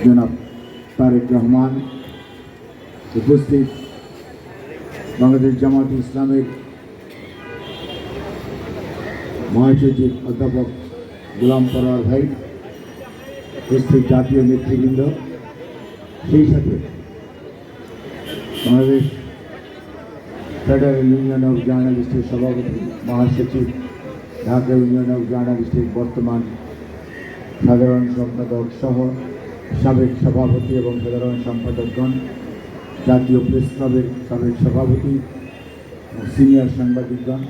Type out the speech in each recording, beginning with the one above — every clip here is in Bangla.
জনাব তারেক রহমান উপস্থিত বাংলাদেশ জামাত ইসলামের মহাসচিব অধ্যাপক গোলাম পরোয়ার ভাই উপস্থিত জাতীয় নেতৃবৃন্দ সেই সাথে বাংলাদেশ ফেডারেল ইউনিয়ন অফ জার্নালিস্টের সভাপতি, মহাসচিব, ঢাকা ইউনিয়ন অফ জার্নালিস্টের বর্তমান সাধারণ সম্পাদক সহ সাবেক সভাপতি এবং সাধারণ সম্পাদকগণ, জাতীয় প্রেস ক্লাবের সাবেক সভাপতি সিনিয়র সাংবাদিকগণ,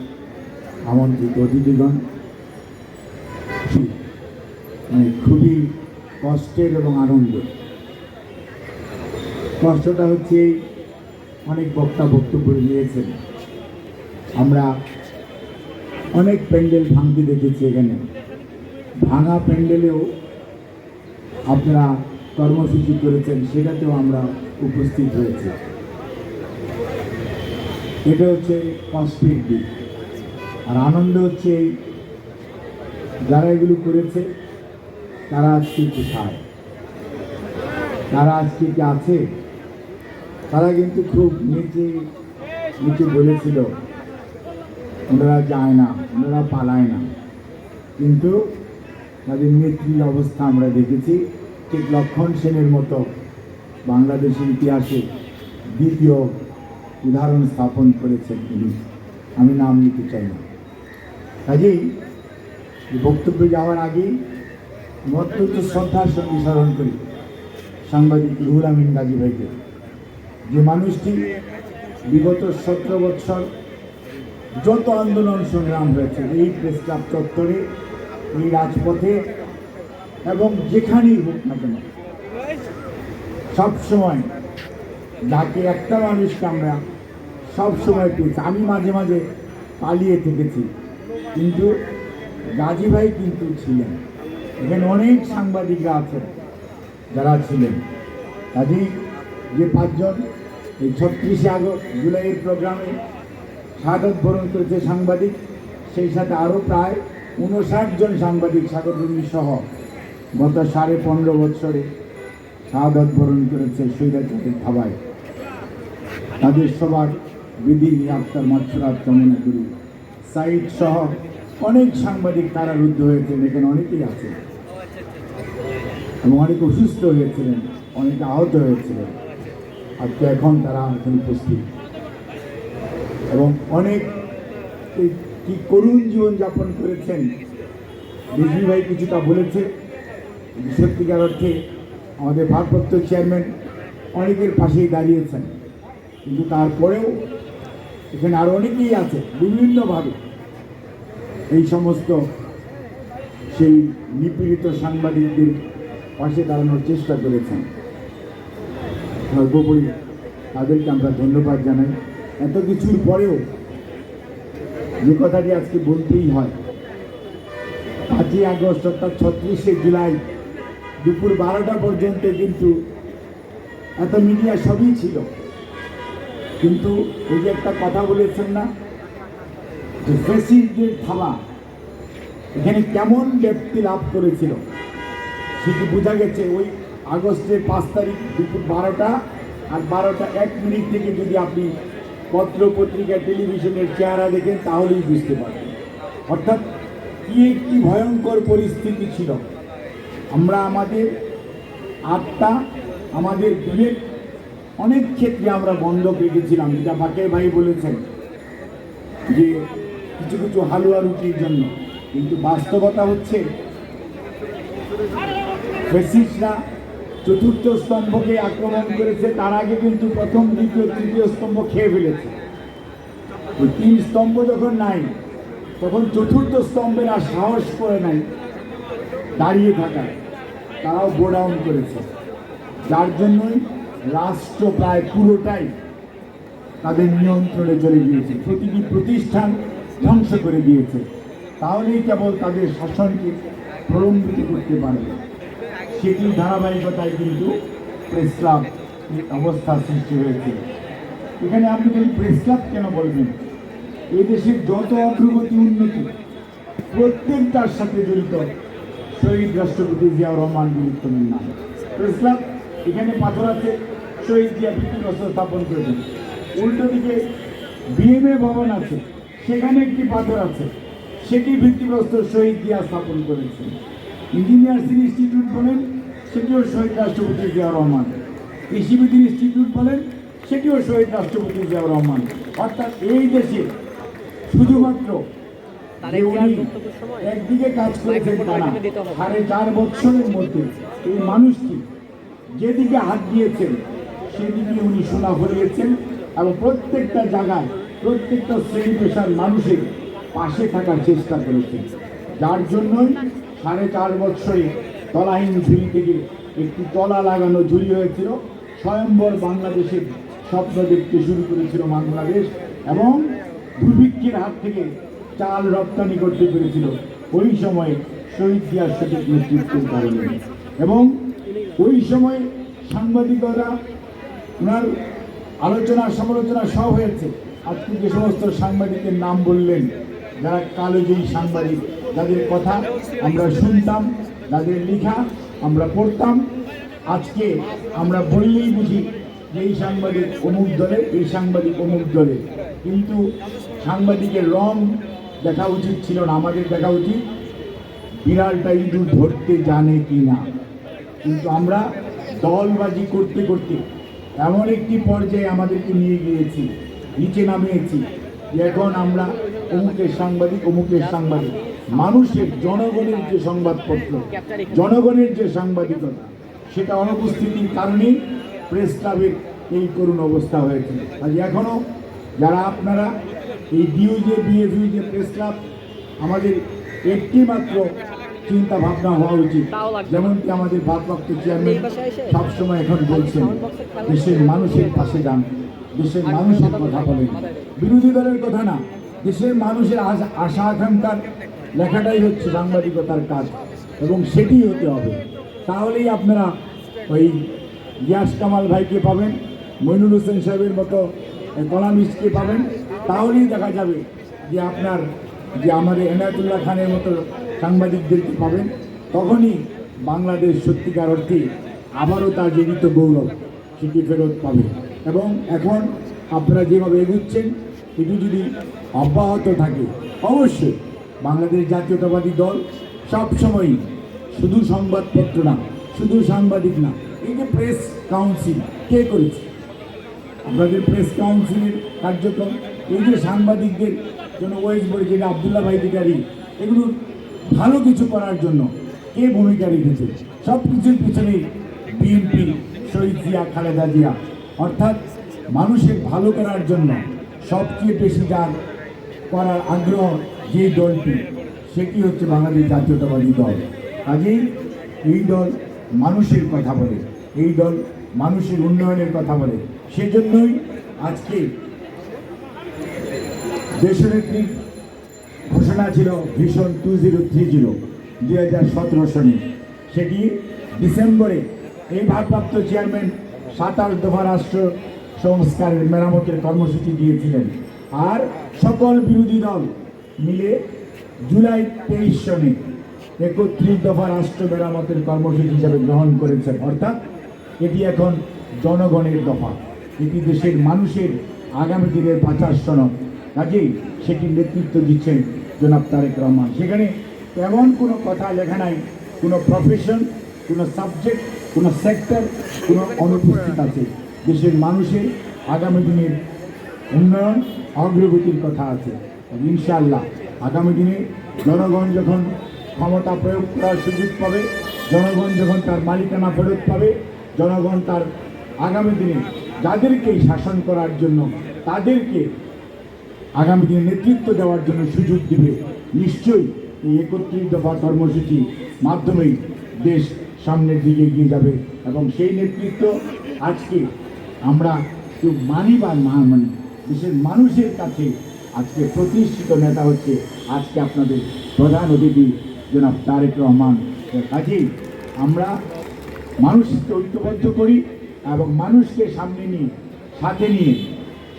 আমন্ত্রিত অতিথিগণ। মানে খুবই কষ্টের এবং আনন্দ। কষ্টটা হচ্ছে অনেক বক্তা বক্তব্য নিয়েছেন আমরা অনেক প্যান্ডেল ভাঙতে দেখেছি এখানে। ভাঙা প্যান্ডেলেও আপনারা কর্মসূচি করেছেন, সেটাতেও আমরা উপস্থিত হয়েছি। এটা হচ্ছে কষ্টের দিক আর আনন্দ হচ্ছে যারা এগুলো করেছে, তারা আজকে কোথায়? তারা আজকে কি আছে? তারা কিন্তু খুব নিচে নিচে বলেছিল, ওনারা যায় না, ওনারা পালায় না। কিন্তু তাদের নেত্রীর অবস্থা আমরা দেখেছি। ঠিক লক্ষণ সেনের মতো বাংলাদেশের ইতিহাসে দ্বিতীয় উদাহরণ স্থাপন করেছেন তিনি। আমি নাম নিতে চাই না। কাজেই বক্তব্যে যাওয়ার আমি অত্যন্ত শ্রদ্ধার সঙ্গে স্মরণ করি সাংবাদিক রুহুল আমিন গাজী ভাইকে। যে মানুষটি বিগত সতেরো বৎসর যত আন্দোলন সংগ্রাম হয়েছে, এই প্রেস ক্লাব চত্বরে, এই রাজপথে এবং যেখানেই হোক না কেন, সবসময় যাকে একটা মানুষকে আমরা সব সময় পেয়েছি আমি মাঝে মাঝে পালিয়ে থেকেছি, কিন্তু গাজী ভাই কিন্তু ছিলেন। এখানে অনেক সাংবাদিকরা আছেন যারা ছিলেন। কাজেই যে পাঁচজন, এই ছত্রিশে আগস্ট জুলাইয়ের প্রোগ্রামে স্বাগত বরণ করেছে সাংবাদিক, সেই সাথে আরও প্রায় উনষাট জন সাংবাদিক স্বাগত সহ গত সাড়ে পনেরো বছরে শাহাদত বরণ করেছে সৈরাচারের থাবায় তাদের সবার বিধি আক্তার মাছরাত কামনা করি। সাইড সহ অনেক সাংবাদিক কারারুদ্ধ হয়েছেন, এখানে অনেকেই আছে এবং অনেক অসুস্থ হয়েছিলেন, অনেকে আহত হয়েছিলেন। আর তো এখন তারা এখন উপস্থিত। এবং অনেক কি করুণ জীবনযাপন করেছেন বিজলি ভাই কিছুটা বলেছে। সত্যিকার অর্থে আমাদের ভারপ্রাপ্ত চেয়ারম্যান অনেকের পাশেই দাঁড়িয়েছেন। কিন্তু তারপরেও এখানে আরও অনেকেই আছে, বিভিন্নভাবে। এই সমস্ত সেই নিপীড়িত সাংবাদিকদের পাশে দাঁড়ানোর চেষ্টা করেছেন। সর্বোপরি তাদেরকে আমরা ধন্যবাদ জানাই। এত কিছুর পরেও যে কথাটি আজকে বলতেই হয়, পাঁচই আগস্ট অর্থাৎ ছত্রিশে জুলাই দুপুর বারোটা পর্যন্ত কিন্তু এত মিডিয়া সবই ছিল। কিন্তু ওই যে একটা কথা বলেছেন না, যে ফেসিসদের থাবা এখানে কেমন ব্যক্তি লাভ করেছিল সেটি বোঝা গেছে ওই আগস্টের পাঁচ তারিখ দুপুর বারোটা আর বারোটা এক মিনিট থেকে যদি আপনি পত্র পত্রিকা টেলিভিশনের চেহারা দেখেন, তাহলেই বুঝতে পারবেন। অর্থাৎ কি একটি ভয়ঙ্কর পরিস্থিতি ছিল। আমরা আমাদের আত্মা, আমাদের বিবেক, অনেক ক্ষেত্রে আমরা বন্ধক রেখেছিলাম, যেটা বাকের ভাই বলেছেন যে কিছু কিছু হালুয়া রুটির জন্য। কিন্তু বাস্তবতা হচ্ছে, ফেসিসরা চতুর্থ স্তম্ভকে আক্রমণ করেছে, তার আগে কিন্তু প্রথম, দ্বিতীয়, তৃতীয় স্তম্ভ খেয়ে ফেলেছে। ওই তিন স্তম্ভ যখন নাই, তখন চতুর্থ স্তম্ভের আর সাহস করে নাই দাঁড়িয়ে থাকার তারাও গোডাউন করেছে। যার জন্যই রাষ্ট্র প্রায় পুরোটাই তাদের নিয়ন্ত্রণে চলে গিয়েছে। প্রতিটি প্রতিষ্ঠান ধ্বংস করে দিয়েছে। তাহলেই কেবল তাদের শাসনকে প্রলম্বিত করতে পারবে। সেটির ধারাবাহিকতায় কিন্তু প্রেস ক্লাব অবস্থা সৃষ্টি হয়েছে। এখানে আপনি যদি প্রেস ক্লাব কেন বলবেন? এই দেশের যত অগ্রগতি উন্নতি, প্রত্যেকটার সাথে জড়িত শহীদ রাষ্ট্রপতি জিয়াউর রহমান বিলুপ্তমের নাম ক্লাব এখানে পাথর আছে, শহীদ জিয়া ভিত্তিপ্রস্তর স্থাপন করেছেন উল্টো দিকে বিএমএ ভবন আছে, সেখানে একটি পাথর আছে, সেটি ভিত্তিপ্রস্তর শহীদ জিয়া স্থাপন করেছেন। ইঞ্জিনিয়ার্স ইনস্টিটিউট বলেন, সেটিও শহীদ রাষ্ট্রপতি জিয়াউর রহমান। কৃষিবিদ ইনস্টিটিউট বলেন, সেটিও শহীদ রাষ্ট্রপতি জিয়াউর রহমান। অর্থাৎ এই দেশে শুধুমাত্র একদিকে কাজ করেছেন টানা সাড়ে চার বছরের মধ্যে এই মানুষটি যেদিকে হাত দিয়েছেন সেদিকে উনি সোনা ভরিয়েছেন এবং প্রত্যেকটা জায়গায় প্রত্যেকটা শ্রেণি পেশার মানুষের পাশে থাকার চেষ্টা করেছেন। যার জন্যই সাড়ে চার বছরে তলাহীন ঝুড়ি থেকে একটি তলা লাগানো ঝুড়ি হয়েছিল স্বয়ম্বর বাংলাদেশের স্বপ্ন দেখতে শুরু করেছিল বাংলাদেশ এবং দুর্ভিক্ষের হাত থেকে চাল রপ্তানি করতে পেরেছিল। ওই সময় শহীদ জিয়ার সঠিক নেতৃত্বের কারণে। এবং ওই সময় সাংবাদিকরা ওনার আলোচনা, সমালোচনা সব হয়েছে। আজকে যে সমস্ত সাংবাদিকের নাম বললেন, যারা কালোজয়ী সাংবাদিক, যাদের কথা আমরা শুনতাম, যাদের লেখা আমরা পড়তাম, আজকে আমরা বললেই বুঝি যে এই সাংবাদিক অমুক দলে, এই সাংবাদিক অমুক দলে। কিন্তু সাংবাদিকের রং দেখা উচিত ছিল না, আমাদের দেখা উচিত। বিড়ালটা ইঁদুর ধরতে জানে কি না। কিন্তু আমরা দলবাজি করতে করতে এমন একটি পর্যায়ে আমাদেরকে নিয়ে গিয়েছি, নিচে নামিয়েছি এখন আমরা অমুকের সাংবাদিক অমুকের সাংবাদিক। মানুষের, জনগণের যে সংবাদপত্র, জনগণের যে সাংবাদিকতা, সেটা অনুপস্থিতির কারণেই প্রেস ক্লাবের এই করুণ অবস্থা হয়েছে। আজ এখনও যারা আপনারা এই ডিউজে বিএফইউজে প্রেস ক্লাব আমাদের একটি মাত্র চিন্তা ভাবনা হওয়া উচিত। যেমনটি আমাদের ভারপ্রাপ্ত চেয়ারম্যান সবসময় এখন বলছেন, দেশের মানুষের পাশে যান, দেশের মানুষের কথা বলেন বিরোধী দলের কথা না, দেশের মানুষের আশা আকাঙ্ক্ষার লেখাটাই হচ্ছে সাংবাদিকতার কাজ, এবং সেটি হতে হবে তাহলেই আপনারা ওই ইয়াস কামাল ভাইকে পাবেন, মইনুল হোসেন সাহেবের মতো কলামিস্টকে পাবেন তাহলেই দেখা যাবে যে আপনার, যে আমাদের এনায়তুল্লাহ খানের মতো সাংবাদিকদেরকে পাবেন? তখনই বাংলাদেশ সত্যিকার অর্থে আবারও তার জীবিত গৌরব সেটি ফেরত পাবে। এবং এখন আপনারা যেভাবে এগুচ্ছেন, এটি যদি অব্যাহত থাকে, অবশ্যই বাংলাদেশ জাতীয়তাবাদী দল সবসময়ই শুধু সংবাদপত্র না, শুধু সাংবাদিক না, এই যে প্রেস কাউন্সিল কে করেছে? আপনাদের প্রেস কাউন্সিলের কার্যক্রম এই যে সাংবাদিকদের জন্য ওয়েস বলে যেটা আবদুল্লাহ ভাই ভিকারি এগুলো ভালো কিছু করার জন্য কে ভূমিকা রেখেছে? সব কিছুর পিছনেই বিএনপি শহীদ জিয়া, খালেদা জিয়া। অর্থাৎ মানুষের ভালো করার জন্য সবচেয়ে বেশি যার করার আগ্রহ যে দলটি, সেটি হচ্ছে বাংলাদেশ জাতীয়তাবাদী দল। কাজেই এই দল মানুষের কথা বলে, এই দল মানুষের উন্নয়নের কথা বলে। সেজন্যই আজকে দেশনেত্রীর ঘোষণা ছিল ভীষণ টু জিরো থ্রি জিরো দুই হাজার সতেরো সনে। সেটি ডিসেম্বরে এই ভারপ্রাপ্ত চেয়ারম্যান সাতাশ দফা রাষ্ট্র সংস্কারের মেরামতের কর্মসূচি দিয়েছিলেন। আর সকল বিরোধী দল মিলে জুলাই তেইশ সনে একত্রিশ দফা রাষ্ট্র মেরামতের কর্মসূচি হিসাবে গ্রহণ করেছেন অর্থাৎ এটি এখন জনগণের দফা। এটি দেশের মানুষের আগামী দিনের বাঁচার সনদ কাজেই সেটির নেতৃত্ব দিচ্ছেন জনাব তারেক রহমান। সেখানে এমন কোনো কথা লেখা নাই, কোনো প্রফেশন কোনো সাবজেক্ট কোনো সেক্টর কোনো অনুপস্থিত আছে। দেশের মানুষের আগামী দিনের উন্নয়ন, অগ্রগতির কথা আছে। ইনশাআল্লাহ আগামী দিনে জনগণ যখন ক্ষমতা প্রয়োগ করার সুযোগ পাবে, জনগণ যখন তার মালিকানা ফেরত পাবে, জনগণ তার আগামী দিনে যাদেরকে শাসন করার জন্য তাদেরকে আগামী দিনে নেতৃত্ব দেওয়ার জন্য সুযোগ দিবে। নিশ্চয়ই এই একত্রিশ দফা কর্মসূচি মাধ্যমেই দেশ সামনের দিকে এগিয়ে যাবে এবং সেই নেতৃত্ব আজকে আমরা কেউ মানি বা না মানি দেশের মানুষের কাছে আজকে প্রতিষ্ঠিত নেতা হচ্ছে আজকে আপনাদের প্রধান অতিথি জনাব তারেক রহমান। কাজেই আমরা মানুষকে ঐক্যবদ্ধ করি এবং মানুষকে সামনে নিয়ে, সাথে নিয়ে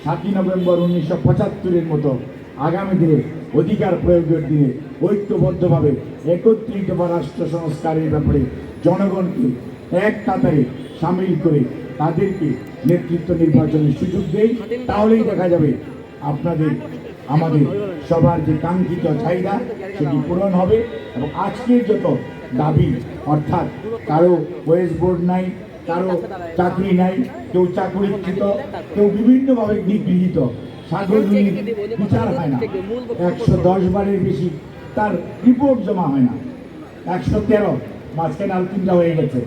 সাতই নভেম্বর উনিশশো পঁচাত্তরের মতো আগামী দিনে অধিকার প্রয়োগের দিনে ঐক্যবদ্ধভাবে একত্রিত বা রাষ্ট্র সংস্কারের ব্যাপারে জনগণকে এক কাতারে সামিল করে তাদেরকে নেতৃত্ব নির্বাচনের সুযোগ দেয় তাহলেই দেখা যাবে আপনাদের, আমাদের সবার যে কাঙ্ক্ষিত চাহিদা সেটি পূরণ হবে এবং আজকের যত দাবি, অর্থাৎ কারও ওয়েস্ট বোর্ড নাই কারও চাকরি নাই, কেউ চাকরিচ্যুত, কেউ বিভিন্নভাবে নিগৃহীত। সাগরজনীর বিচার হয় না। একশো দশ বারের বেশি তার রিপোর্ট জমা হয় না। একশো তেরো, মাঝখানে আর তিনটা হয়ে গেছে।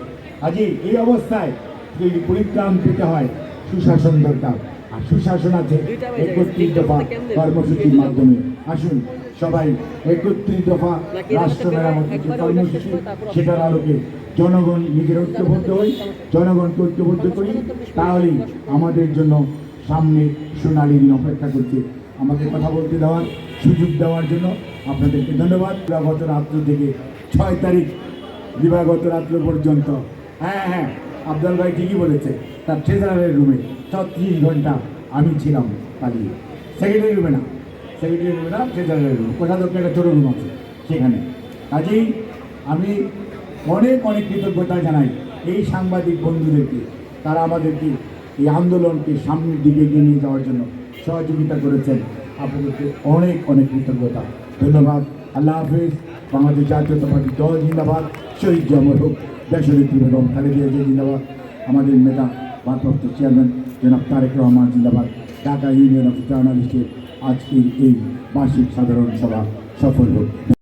আজই এই অবস্থায় যদি পরিত্রাণ পেতে হয় সুশাসন দরকার। সুশাসন আছে একত্রিশ দফা কর্মসূচির মাধ্যমে। আসুন সবাই একত্রিশ দফা রাষ্ট্র মেরামতের যে কর্মসূচি সেটার আলোকে জনগণ নিজের ঐক্যবদ্ধ হই জনগণকে ঐক্যবদ্ধ করি তাহলেই আমাদের জন্য সামনে সোনালী দিন অপেক্ষা করছে। আমাকে কথা বলতে দেওয়ার সুযোগ দেওয়ার জন্য আপনাদেরকে ধন্যবাদ। গত রাত্র থেকে ছয় তারিখ দিবাগত রাত্র পর্যন্ত। হ্যাঁ হ্যাঁ। আবদাল ভাই ঠিকই বলেছে, তার ট্রেজারের রুমে ছত্রিশ ঘণ্টা আমি ছিলাম পালিয়ে। সেক্রেটারি রুমে না সেক্রেটারি রুমে না ট্রেজারের রুম কোষাধ্যক্ষের একটা ছোটো রুম আছে সেখানে। কাজেই আমি অনেক অনেক কৃতজ্ঞতা জানাই এই সাংবাদিক বন্ধুদেরকে, তারা আমাদেরকে এই আন্দোলনকে সামনের দিকে এগিয়ে নিয়ে যাওয়ার জন্য সহযোগিতা করেছেন। আপনাদেরকে অনেক অনেক কৃতজ্ঞতা। ধন্যবাদ। আল্লাহ হাফিজ। বাংলাদেশ জাতীয়তাবাদী দল, জিন্দাবাদ। শহীদ জমর হোক দেশনেত্রী বেগম খালেদিয়া জিয়া জিন্দাবাদ। আমাদের নেতা, ভারপ্রাপ্ত চেয়ারম্যান জনাব তারেক রহমান জিন্দাবাদ। ঢাকা ইউনিয়ন অফ জার্নালিস্টের আজকের এই বার্ষিক সাধারণ সভা সফল হোক।